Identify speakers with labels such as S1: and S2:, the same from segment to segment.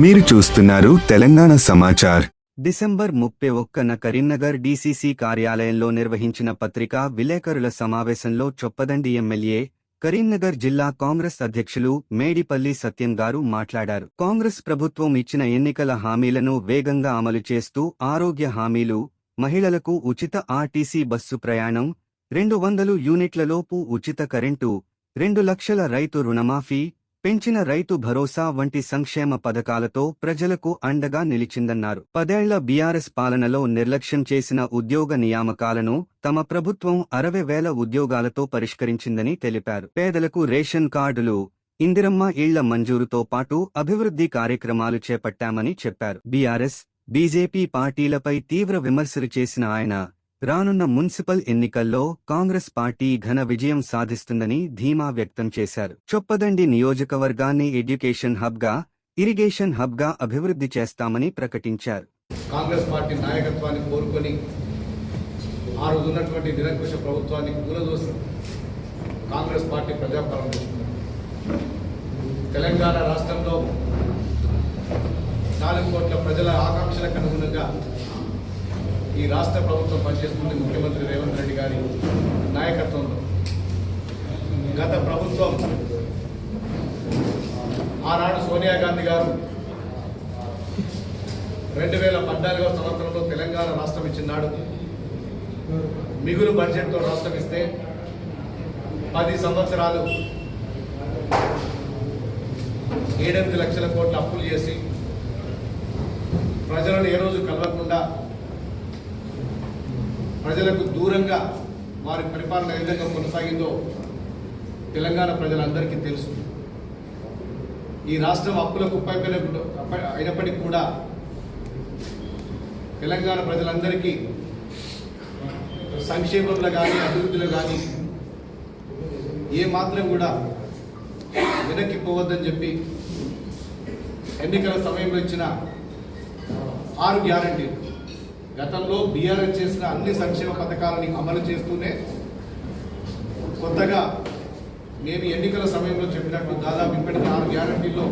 S1: మీరు చూస్తున్నారు తెలంగాణ సమాచార్.
S2: డిసెంబర్ ముప్పై ఒక్కన కరీంనగర్ డీసీసీ కార్యాలయంలో నిర్వహించిన పత్రికా విలేకరుల సమావేశంలో చొప్పదండి ఎమ్మెల్యే కరీంనగర్ జిల్లా కాంగ్రెస్ అధ్యక్షులు మేడిపల్లి సత్యం గారు మాట్లాడారు. కాంగ్రెస్ ప్రభుత్వం ఇచ్చిన ఎన్నికల హామీలను వేగంగా అమలు చేస్తూ ఆరోగ్య హామీలు మహిళలకు ఉచిత ఆర్టీసీ బస్సు ప్రయాణం రెండు వందలు యూనిట్లలోపు ఉచిత కరెంటు రెండు లక్షల రైతు రుణమాఫీ పెంచిన రైతు భరోసా వంటి సంక్షేమ పథకాలతో ప్రజలకు అండగా నిలిచిందన్నారు. పదేళ్ళ బీఆర్ఎస్ పాలనలో నిర్లక్ష్యం చేసిన ఉద్యోగ నియామకాలను తమ ప్రభుత్వం అరవై వేల ఉద్యోగాలతో పరిష్కరించిందని తెలిపారు. పేదలకు రేషన్ కార్డులు ఇందిరమ్మ ఇళ్ళ మంజూరుతో పాటు అభివృద్ధి కార్యక్రమాలు చేపట్టామని చెప్పారు. బీఆర్ఎస్ బీజేపీ పార్టీలపై తీవ్ర విమర్శలు చేసిన ఆయన రానున్న మున్సిపల్ ఎన్నికల్లో కాంగ్రెస్ పార్టీ ఘన విజయం సాధిస్తుందని ధీమా వ్యక్తం చేశారు. చొప్పదండి నియోజకవర్గాన్ని ఎడ్యుకేషన్ హబ్గా ఇరిగేషన్ హబ్గా అభివృద్ధి చేస్తామని ప్రకటించారు.
S3: కాంగ్రెస్ పార్టీ నాయకత్వాన్ని కోరుకొని ఆ రోజు ఉన్నటువంటి నిరంకుశ ప్రభుత్వాన్ని కూలదోసి కాంగ్రెస్ పార్టీ ప్రజాపాలన తెలంగాణ రాష్ట్రంలో నాలుగు కోట్ల ప్రజల ఆకాంక్షలకు అనుగుణంగా ఈ రాష్ట్ర ప్రభుత్వం పనిచేస్తుంది ముఖ్యమంత్రి రేవంత్ రెడ్డి గారి నాయకత్వంలో. గత ప్రభుత్వం ఆనాడు సోనియా గాంధీ గారు రెండు వేల పద్నాలుగవ సంవత్సరంలో తెలంగాణ రాష్ట్రం ఇచ్చినాడు. మిగులు బడ్జెట్తో రాష్ట్రం ఇస్తే పది సంవత్సరాలు ఏడెనిమిది లక్షల కోట్ల అప్పులు చేసి ప్రజలను ఏ రోజు కలవకుండా ప్రజలకు దూరంగా వారి పరిపాలన ఏ విధంగా కొనసాగిందో తెలంగాణ ప్రజలందరికీ తెలుసు. ఈ రాష్ట్రం అప్పులకు కుప్పైపోయిన అయినప్పటికీ కూడా తెలంగాణ ప్రజలందరికీ సంక్షేమంలో కానీ అభివృద్ధిలో కానీ ఏ మాత్రం కూడా వెనక్కి పోవద్దని చెప్పి ఎన్నికల సమయంలో ఇచ్చిన ఆరు గ్యారంటీలు. గతంలో బీఆర్ఎస్ చేసిన అన్ని సంక్షేమ పథకాలని అమలు చేస్తూనే కొత్తగా మేము ఎన్నికల సమయంలో చెప్పినట్టు దాదాపు ఇప్పటికీ ఆరు గ్యారంటీల్లో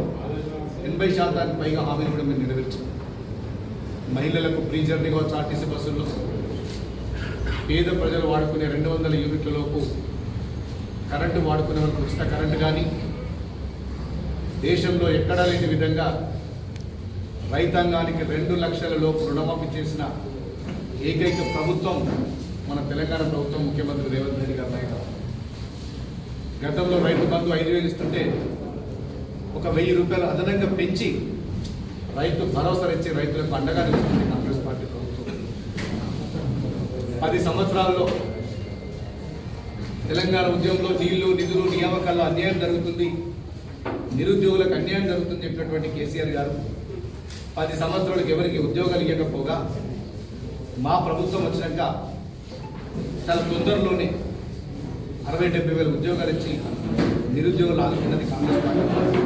S3: ఎనభై శాతానికి పైగా హామీలు కూడా మేము నెరవేర్చాం. మహిళలకు ఫ్రీ జర్నీ కావచ్చు ఆర్టీసీ బస్సుల్లో. పేద ప్రజలు వాడుకునే రెండు వందల యూనిట్లలోపు కరెంటు వాడుకునే వరకు ఉచిత కరెంటు కానీ దేశంలో ఎక్కడా లేని విధంగా రైతాంగానికి రెండు లక్షల లోపు రుణమాఫీ చేసిన ఏకైక ప్రభుత్వం మన తెలంగాణ ప్రభుత్వం ముఖ్యమంత్రి రేవంత్ రెడ్డి గారి నాయకత్వం గతంలో రైతు బంధు ఐదు వేలు ఇస్తుంటే ఒక వెయ్యి రూపాయలు అదనంగా పెంచి రైతు భరోసా ఇచ్చి రైతులకు అండగా నిలుస్తుంది కాంగ్రెస్ పార్టీ ప్రభుత్వం. పది సంవత్సరాల్లో తెలంగాణ ఉద్యమంలో నీళ్ళు నిధులు నియామకాల్లో అన్యాయం జరుగుతుంది. నిరుద్యోగులకు అన్యాయం జరుగుతుంది చెప్పినటువంటి కేసీఆర్ గారు. పది సంవత్సరాలకు ఎవరికి ఉద్యోగాలు ఇవ్వకపోగా మా ప్రభుత్వం వచ్చినాక చాలా తొందరలోనే అరవై డెబ్బై వేల ఉద్యోగాలు ఇచ్చి నిరుద్యోగులు ఆదుకున్నది కాంగ్రెస్ పార్టీ.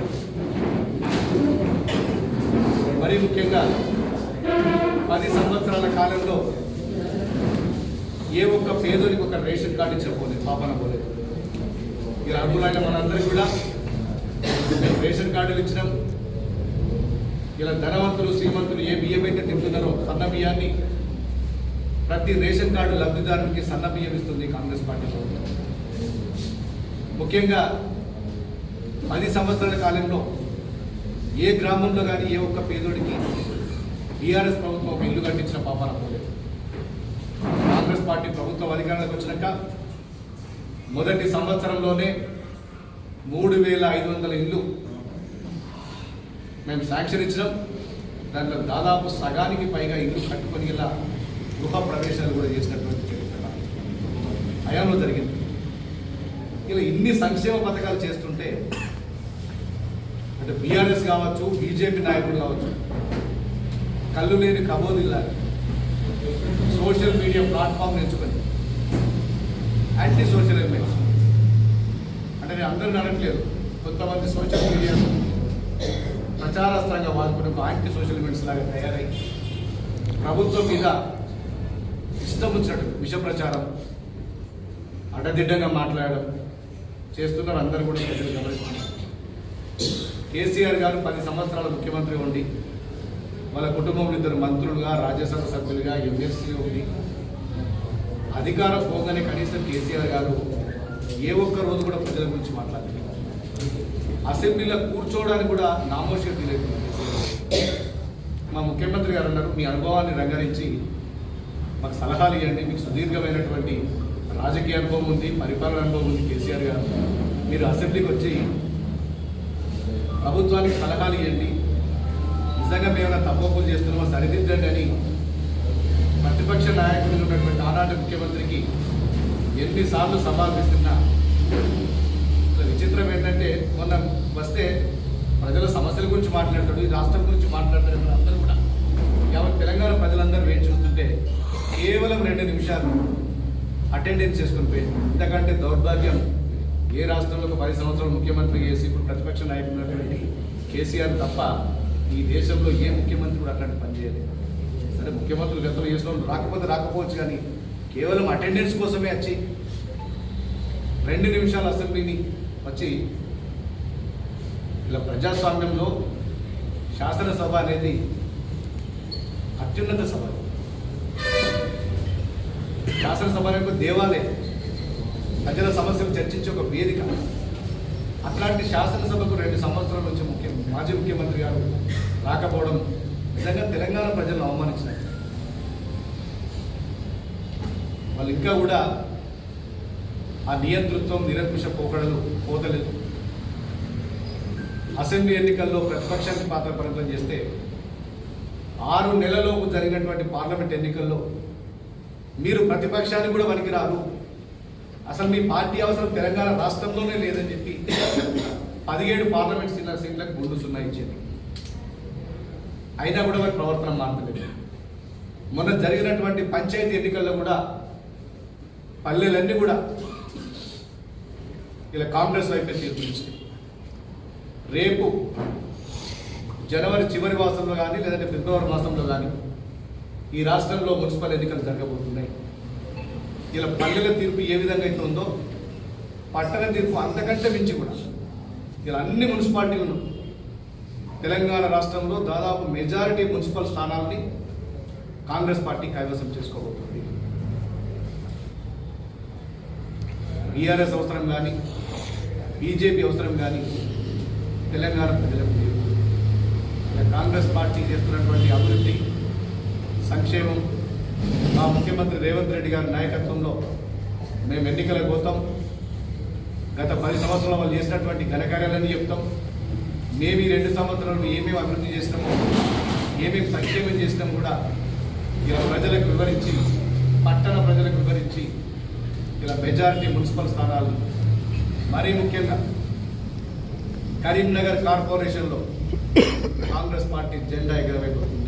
S3: మరీ ముఖ్యంగా పది సంవత్సరాల కాలంలో ఏ ఒక్క పేదోనికి ఒక రేషన్ కార్డు ఇచ్చకపోలేదు పాపన పోలేదు. మీరు అర్హులైన మనందరికీ కూడా మేము రేషన్ కార్డులు ఇచ్చినాం. ఇలా ధనవంతులు శ్రీమంతులు ఏ బియ్యం అయితే తింటున్నారో సన్న బియ్యాన్ని ప్రతి రేషన్ కార్డు లబ్ధిదారునికి సన్న ఇస్తుంది కాంగ్రెస్ పార్టీ ప్రభుత్వం. ముఖ్యంగా పది సంవత్సరాల కాలంలో ఏ గ్రామంలో కానీ ఏ ఒక్క పేదోడికి బీఆర్ఎస్ ప్రభుత్వం ఒక ఇల్లు కట్టించిన పాపాన పోలేదు. కాంగ్రెస్ పార్టీ ప్రభుత్వం అధికారంలోకి వచ్చినాక మొదటి సంవత్సరంలోనే మూడు వేల ఐదు వందల ఇల్లు మేము శాంక్షన్ ఇచ్చినాం. దాంట్లో దాదాపు సగానికి పైగా ఇల్లు కట్టుకొని ఇలా గృహ ప్రవేశాలు కూడా చేసినటువంటి చరిత్ర. హయాంలో జరిగింది. ఇలా ఇన్ని సంక్షేమ పథకాలు చేస్తుంటే అంటే బీఆర్ఎస్ కావచ్చు బీజేపీ నాయకులు కావచ్చు కళ్ళు లేని కబోదిల్లాలి. సోషల్ మీడియా ప్లాట్ఫామ్ ఎంచుకొని. యాంటీ సోషల్ ఎలిమెంట్స్ అంటే నేను అందరిని అనట్లేదు కొంతమంది సోషల్ మీడియా ప్రచారాస్త్రంగా వాడుకునే ఒక యాంటీ సోషల్ ఎలిమెంట్స్ లాగా తయారై ప్రభుత్వం మీద ఇష్టం వచ్చినట్టు విష ప్రచారం అడ్డదిడ్డంగా మాట్లాడడం చేస్తున్నారు అందరూ కూడా ప్రజలు గమనిస్తున్నారు కేసీఆర్ గారు పది సంవత్సరాల ముఖ్యమంత్రి ఉండి వాళ్ళ కుటుంబంలో ఇద్దరు మంత్రులుగా రాజ్యసభ సభ్యులుగా ఎంఎస్సీ ఉండి అధికారం పోగానే కనీసం కేసీఆర్ గారు ఏ ఒక్క రోజు కూడా ప్రజల గురించి మాట్లాడలేదు. అసెంబ్లీలో కూర్చోవడానికి కూడా నామోషం లేదు మా ముఖ్యమంత్రి గారు అన్నారు మీ అనుభవాన్ని రంగరించి మాకు సలహాలు ఇవ్వండి. మీకు సుదీర్ఘమైనటువంటి రాజకీయ అనుభవం ఉంది పరిపాలన అనుభవం ఉంది కేసీఆర్ గారు. మీరు అసెంబ్లీకి వచ్చి ప్రభుత్వానికి సలహాలు ఇవ్వండి. నిజంగా మేమైనా ఏమైనా చేస్తున్నామో సరిదిద్దండి అని ప్రతిపక్ష నాయకుడు ఉన్నటువంటి ఆనాటి ముఖ్యమంత్రికి ఎన్నిసార్లు సవాల్ ఇస్తున్నా అసలు విచిత్రం ఏంటంటే మొన్న వస్తే ప్రజల సమస్యల గురించి మాట్లాడతాడు ఈ రాష్ట్రం గురించి మాట్లాడతాడు ఇప్పుడు అందరూ కూడా యావత్ తెలంగాణ ప్రజలందరూ వేచి చూస్తుంటే కేవలం రెండు అటెండెన్స్ చేసుకుని పోయింది ఇంతకంటే దౌర్భాగ్యం ఏ రాష్ట్రంలో ఒక పది సంవత్సరాలు ముఖ్యమంత్రి చేసి ఇప్పుడు ప్రతిపక్ష నాయకుడు కేసీఆర్ తప్ప ఈ దేశంలో ఏ ముఖ్యమంత్రి కూడా అట్లాంటి పని చేయలేదు. సరే ముఖ్యమంత్రులు గతంలో చేసిన రాకపోతే రాకపోవచ్చు కానీ కేవలం అటెండెన్స్ కోసమే వచ్చి రెండు నిమిషాల అసెంబ్లీని వచ్చి ఇలా ప్రజాస్వామ్యంలో శాసనసభ అనేది అత్యున్నత సభ. శాసనసభ యొక్క దేవాలయం ప్రజల సమస్యలు చర్చించే ఒక వేదిక. అట్లాంటి శాసనసభకు రెండు సంవత్సరాల నుంచి ముఖ్య మాజీ ముఖ్యమంత్రి గారు రాకపోవడం నిజంగా తెలంగాణ ప్రజలను అవమానించినారు వాళ్ళు ఇంకా కూడా ఆ నియంతృత్వం నిరంకుశ పోకడలు పోతలేదు. అసెంబ్లీ ఎన్నికల్లో ప్రతిపక్షానికి పాత్ర పరిమితం చేస్తే ఆరు నెలలోపు జరిగినటువంటి పార్లమెంట్ ఎన్నికల్లో మీరు ప్రతిపక్షానికి కూడా పనికిరారు అసలు మీ పార్టీ అవసరం తెలంగాణ రాష్ట్రంలోనే లేదని చెప్పి పదిహేడు పార్లమెంట్ సీట్ల సీట్లకు గుండు సున్నా ఇచ్చింది. అయినా కూడా వారి ప్రవర్తన మారలేదు మొన్న జరిగినటువంటి పంచాయతీ ఎన్నికల్లో కూడా పల్లెలన్నీ కూడా ఇలా కాంగ్రెస్ వైపే తీర్పునిచ్చింది రేపు జనవరి చివరి మాసంలో కానీ లేదంటే ఫిబ్రవరి మాసంలో కానీ ఈ రాష్ట్రంలో మున్సిపల్ ఎన్నికలు జరగబోతున్నాయి. ఇలా పల్లెల తీర్పు ఏ విధంగా అయితే ఉందో పట్టణ తీర్పు అంతకంటే మించి కూడా ఇలా అన్ని మున్సిపాలిటీలను తెలంగాణ రాష్ట్రంలో దాదాపు మెజారిటీ మున్సిపల్ స్థానాల్ని కాంగ్రెస్ పార్టీ కైవసం చేసుకోబోతుంది. బీఆర్ఎస్ అవసరం కానీ బీజేపీ అవసరం కానీ తెలంగాణ ప్రజలకు లేదు. కాంగ్రెస్ పార్టీ చేస్తున్నటువంటి అభివృద్ధి సంక్షేమం. మా ముఖ్యమంత్రి రేవంత్ రెడ్డి గారి నాయకత్వంలో మేము ఎన్నికలకు పోతాం. గత పది సంవత్సరాలు వాళ్ళు చేసినటువంటి ఘనకార్యాలన్నీ చెప్తాం. మేము ఈ రెండు సంవత్సరాలు ఏమేమి అభివృద్ధి చేసినామో ఏమేమి సంక్షేమం చేసినాం కూడా ఇలా ప్రజలకు వివరించి పట్టణ ప్రజలకు వివరించి ఇలా మెజారిటీ మున్సిపల్ స్థానాలు మరీ ముఖ్యంగా కరీంనగర్ కార్పొరేషన్లో కాంగ్రెస్ పార్టీ జెండా ఎగరవేయబడుతుంది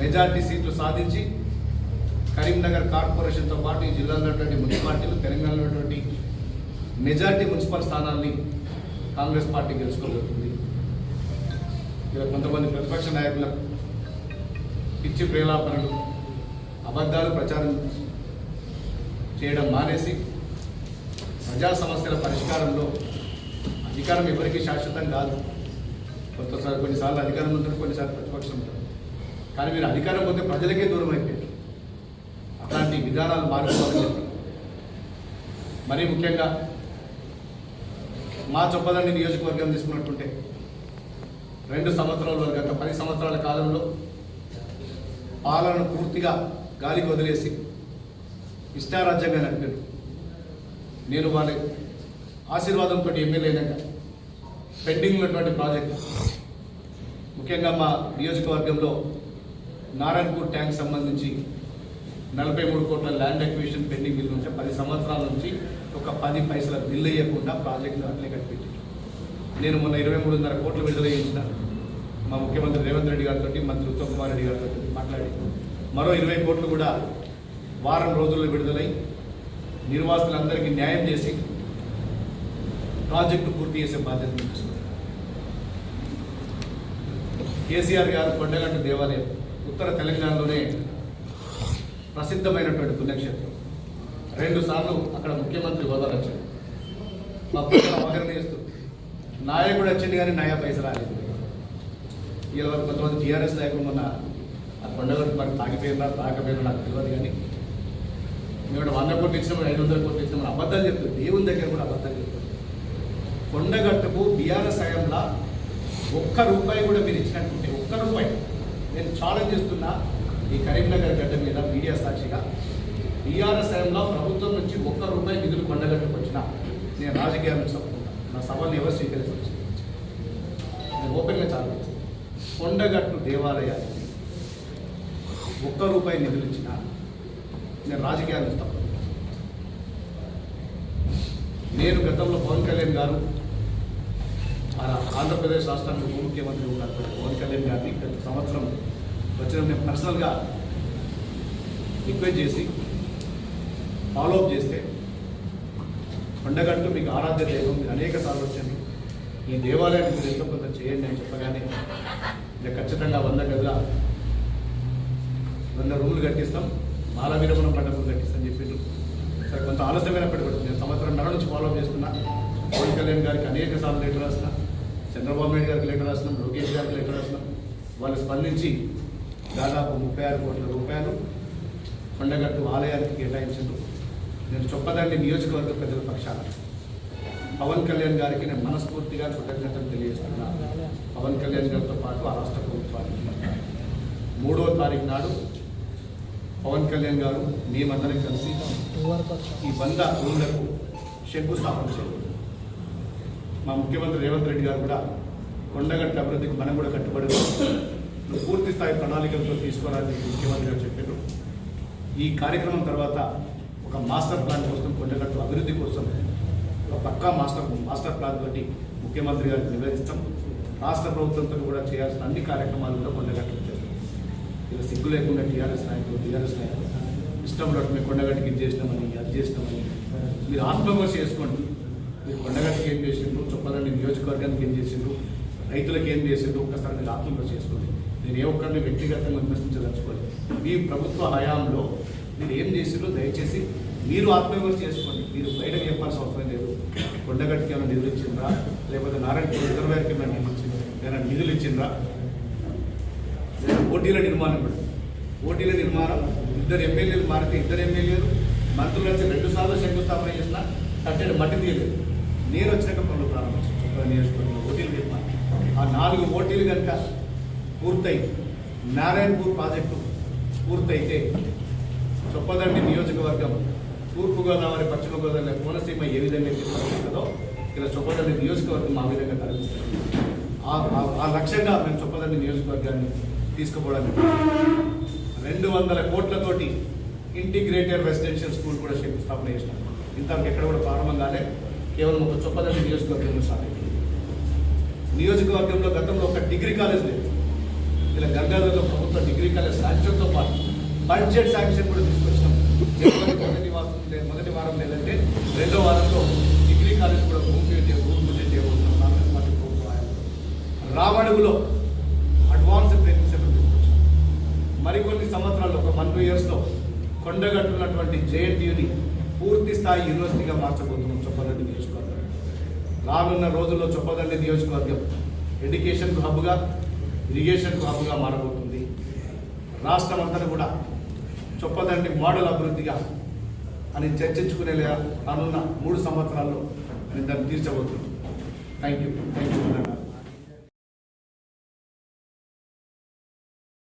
S3: మెజార్టీ సీట్లు సాధించి కరీంనగర్ కార్పొరేషన్తో పాటు ఈ జిల్లాలో ఉన్నటువంటి మున్సిపాలిటీలు తెలంగాణలో ఉన్నటువంటి మెజార్టీ మున్సిపల్ స్థానాల్ని కాంగ్రెస్ పార్టీ గెలుచుకోగలుగుతుంది ఇలా కొంతమంది ప్రతిపక్ష నాయకులకు పిచ్చి ప్రేలాపనలు అబద్ధాలు ప్రచారం చేయడం మానేసి ప్రజా సమస్యల పరిష్కారంలో అధికారం ఎవరికీ శాశ్వతం కాదు. కొంతసారి కొన్నిసార్లు అధికారం ఉంటుంది కొన్నిసార్లు ప్రతిపక్షం ఉంటుంది కానీ మీరు అధికారం పోతే ప్రజలకే దూరం అయిపోయారు అట్లాంటి విధానాలు మార్చుకోవాలని మరీ ముఖ్యంగా మా చొప్పదండి నియోజకవర్గం తీసుకున్నట్టుంటే రెండు సంవత్సరాల వరకు గత పది సంవత్సరాల కాలంలో పాలన పూర్తిగా గాలికి వదిలేసి ఇష్టారాజ్యంగా నడిపారు. నేను వాళ్ళ ఆశీర్వాదంతో ఎమ్మెల్యే అయినాక పెండింగ్ ఉన్నటువంటి ప్రాజెక్టు. ముఖ్యంగా మా నియోజకవర్గంలో నారాయణపూర్ ట్యాంక్ సంబంధించి నలభై మూడు కోట్ల ల్యాండ్ అక్విజిషన్ పెండింగ్ బిల్లు నుంచి పది సంవత్సరాల నుంచి ఒక పది పైసల బిల్లు వేయకుండా ప్రాజెక్టులు అట్లే కట్టిపెట్టి నేను మొన్న ఇరవై మూడున్నర కోట్లు విడుదల చేయించిన మా ముఖ్యమంత్రి రేవంత్ రెడ్డి గారితో మంత్రి ఉత్తమ్ కుమార్ రెడ్డి గారితో మాట్లాడి మరో ఇరవై కోట్లు కూడా వారం రోజుల్లో విడుదలై నిర్వాసులందరికీ న్యాయం చేసి ప్రాజెక్టు పూర్తి చేసే బాధ్యత కేసీఆర్ గారు కొండగట్టు దేవాలయం ఉత్తర తెలంగాణలోనే ప్రసిద్ధమైనటువంటి పుణ్యక్షేత్రం. రెండు సార్లు అక్కడ ముఖ్యమంత్రి హోదా వచ్చాడు మా పక్కన అవహరణ నాయకుడు వచ్చింది కానీ నయా పైసలు రాలేదు. వీళ్ళ వరకు కొంతమంది టీఆర్ఎస్ నాయకులు మొన్న ఆ కొండగట్టు మరి తాగిపోయినా తాకపోయినా నాకు తెలియదు కానీ మేము ఇక్కడ వంద కోట్లు ఇచ్చినాం ఐదు వందల కోట్లు ఇచ్చినాం అబద్ధాలు చెప్తుంది దేవుని దగ్గర కూడా అబద్ధాలు చెప్తుంది కొండగట్టుకు బీఆర్ఎస్ హయాంలో ఒక్క రూపాయి కూడా మీరు ఇచ్చినట్టుంటే ఒక్క రూపాయి నేను ఛాలెంజ్ చేస్తున్నా ఈ కరీంనగర్ గడ్డ మీద మీడియా సాక్షిగా బీఆర్ఎస్ హయాంలో ప్రభుత్వం నుంచి ఒక్క రూపాయి నిధులు కొండగట్టుకు వచ్చిన నేను రాజకీయాల నుంచి నా సవాల్ని ఎవరు స్వీకరించవచ్చు నేను ఓపెన్గా చాలా చేస్తాను. కొండగట్టు దేవాలయానికి ఒక్క రూపాయి నిధులు ఇచ్చిన నేను రాజకీయాల నుంచి నేను గతంలో పవన్ కళ్యాణ్ గారు మన ఆంధ్రప్రదేశ్ రాష్ట్రానికి ఉప ముఖ్యమంత్రి ఉన్నారు పవన్ కళ్యాణ్ గారిని ప్రతి సంవత్సరం వచ్చిన నేను పర్సనల్గా రిక్వెస్ట్ చేసి ఫాలోఅప్ చేస్తే పండగంటూ మీకు ఆరాధ్య దైవం మీరు అనేక సార్లు వచ్చింది ఈ దేవాలయాన్ని మీరు ఎంతో కొంత చేయండి అని చెప్పగానే ఇక ఖచ్చితంగా వంద గదుల వంద రూములు కట్టిస్తాం. మాల విరమణ మండపం కట్టిస్తాం చెప్పారు సరే కొంత ఆలస్యమైనప్పటికీ కూడా నేను సంవత్సరం నెల నుంచి ఫాలో చేస్తున్నా. పవన్ కళ్యాణ్ గారికి అనేక సార్లు లెటర్ రాసిన చంద్రబాబు నాయుడు గారికి లెటర్ రాసినాం లోకేష్ గారికి లెటర్ రాసినాం వాళ్ళు స్పందించి దాదాపు ముప్పై ఆరు కోట్ల రూపాయలు కొండగట్టు ఆలయానికి కేటాయించారు నేను చొప్పదండి నియోజకవర్గ ప్రజల పక్షాన. పవన్ కళ్యాణ్ గారికి నేను మనస్ఫూర్తిగా కృతజ్ఞతలు తెలియజేస్తున్నాను పవన్ కళ్యాణ్ గారితో పాటు ఆ రాష్ట్ర ప్రభుత్వానికి మూడవ తారీఖు నాడు పవన్ కళ్యాణ్ గారు మేమందరం కలిసి ఈ బంద రూమ్లకు శంకుస్థాపన చేయాలి. మా ముఖ్యమంత్రి రేవంత్ రెడ్డి గారు కూడా కొండగట్టు అభివృద్ధికి మనం కూడా కట్టుబడి పూర్తి స్థాయి ప్రణాళికలతో తీసుకోవాలని ముఖ్యమంత్రి గారు చెప్పారు. ఈ కార్యక్రమం తర్వాత ఒక మాస్టర్ ప్లాన్ కోసం కొండగట్టు అభివృద్ధి కోసం ఒక పక్కా మాస్టర్ మాస్టర్ ప్లాన్ తోటి ముఖ్యమంత్రి గారికి నివేదిస్తాం రాష్ట్ర ప్రభుత్వంతో కూడా చేయాల్సిన అన్ని కార్యక్రమాలు కూడా కొండగట్టు చేస్తాం. ఇలా సిగ్గు లేకుండా టీఆర్ఎస్ నాయకులు టీఆర్ఎస్ నాయకులు ఇష్టం ఉన్నట్టు మేము కొండగట్టుకి ఇది చేసినామని అది చేసినామని మీరు ఆత్మవిమర్శ చేసుకోండి. మీరు కొండగట్టుకి ఏం చేసిండ్రు? చొప్పదండి నియోజకవర్గానికి ఏం చేసిండ్రు? రైతులకు ఏం చేసిండ్రు? ఒక్కసారి మీరు చేసుకోండి. నేను ఏ ఒక్కరిని వ్యక్తిగతంగా విమర్శించదలుచుకోండి మీ ప్రభుత్వ హయాంలో మీరు ఏం చేసిండ్రో దయచేసి మీరు ఆత్మవిమర్శ చేసుకోండి. మీరు బయటకు చెప్పాల్సిన అవసరం లేదు. కొండగట్టుకి ఏమైనా నిధులు ఇచ్చిండ్రా? లేకపోతే నారాయణపూర్ రిజర్వేర్కి ఏమైనా నిధులు ఇచ్చిండ్రా? ఏమైనా నిధులు ఇచ్చిండ్రా? పోటీల ఓటీల నిర్మాణం కూడా. ఓటీల నిర్మాణం. ఇద్దరు ఎమ్మెల్యేలు మారితే ఇద్దరు ఎమ్మెల్యేలు. మంత్రులు వచ్చి రెండు సార్లు శంకుస్థాపన చేసినా కట్టడి మట్టి తీయలేదు. నేను వచ్చినాక పనులు ప్రారంభించాను. చొప్ప నియోజకవర్గంలో ఓటీలు నిర్మాణం ఆ నాలుగు ఓటీలు కనుక పూర్తయి నారాయణపూర్ ప్రాజెక్టు పూర్తయితే చొప్పదండి నియోజకవర్గం. తూర్పుగోదావరి పశ్చిమ గోదావరి కోనసీమ ఏ విధంగా అయితే ఇక్కడ చొప్పదండి నియోజకవర్గం ఆ విధంగా తరలిస్తుంది ఆ- లక్ష్యంగా మేము చొప్పదండి నియోజకవర్గాన్ని తీసుకుపోవడానికి రెండు వందల కోట్లతోటి ఇంటిగ్రేటెడ్ రెసిడెన్షియల్ స్కూల్ కూడా శంకుస్థాపన చేసినాం. ఇంతవరకు ఎక్కడ కూడా ప్రారంభం కాలేదు కేవలం ఒక చొప్పదండి నియోజకవర్గంలో సాగింది నియోజకవర్గంలో గతంలో ఒక డిగ్రీ కాలేజ్ లేదు. ఇలా గంగాధర్లో ప్రభుత్వ డిగ్రీ కాలేజ్ శాంక్షన్తో పాటు బడ్జెట్ శాంక్షన్ కూడా తీసుకొచ్చినాం. మొదటి వారం మొదటి వారం లేదంటే రెండో వారంలో డిగ్రీ కాలేజ్ కూడా భూమి పూజ భూమి పూజ చేయబోతున్నాం. కాంగ్రెస్ పార్టీ ప్రభుత్వ రామడుగులో అడ్వాన్స్ ట్రైనింగ్ తీసుకొచ్చాం. మరికొన్ని సంవత్సరాల్లో ఒక వన్ టూ ఇయర్స్లో కొండగట్టున్నటువంటి జేఎన్టీయుని పూర్తి స్థాయి యూనివర్సిటీగా మార్చబోతున్నాం చొప్పదండి నియోజకవర్గం. రానున్న రోజుల్లో చొప్పదండి నియోజకవర్గం ఎడ్యుకేషన్కు హబ్గా ఇరిగేషన్కు హబ్గా మారబోతుంది. రాష్ట్రం అంతా కూడా చొప్పదండి మోడల్ అభివృద్ధిగా అని చర్చించుకునే రానున్న మూడు సంవత్సరాల్లో నేను దాన్ని తీర్చబోతున్నాను. Thank you thank you